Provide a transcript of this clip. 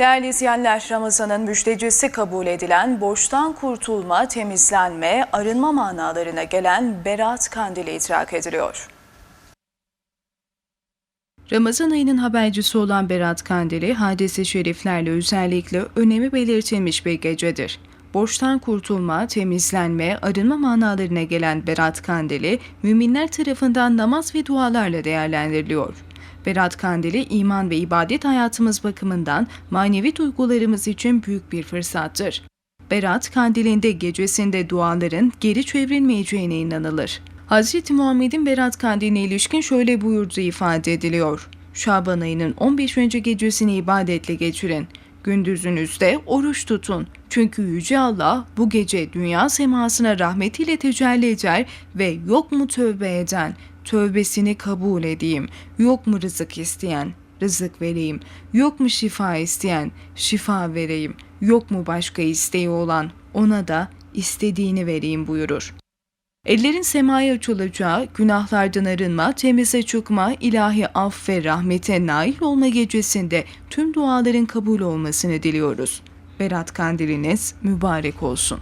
Değerli izleyenler, Ramazan'ın müjdecisi kabul edilen borçtan kurtulma, temizlenme, arınma manalarına gelen Berat Kandili idrak ediliyor. Ramazan ayının habercisi olan Berat Kandili, hadise şeriflerle özellikle önemi belirtilmiş bir gecedir. Borçtan kurtulma, temizlenme, arınma manalarına gelen Berat Kandili, müminler tarafından namaz ve dualarla değerlendiriliyor. Berat Kandili, iman ve ibadet hayatımız bakımından manevi duygularımız için büyük bir fırsattır. Berat Kandili'nde gecesinde duaların geri çevrilmeyeceğine inanılır. Hz. Muhammed'in Berat Kandili'ne ilişkin şöyle buyurduğu ifade ediliyor. Şaban ayının 15. gecesini ibadetle geçirin. Gündüzünüzde oruç tutun. Çünkü Yüce Allah bu gece dünya semasına rahmetiyle tecelli eder ve yok mu tövbe eden, tövbesini kabul edeyim. Yok mu rızık isteyen, rızık vereyim. Yok mu şifa isteyen, şifa vereyim. Yok mu başka isteği olan, ona da istediğini vereyim buyurur. Ellerin semaya açılacağı, günahlardan arınma, temize çıkma, ilahi af ve rahmete nail olma gecesinde tüm duaların kabul olmasını diliyoruz. Berat Kandiliniz mübarek olsun.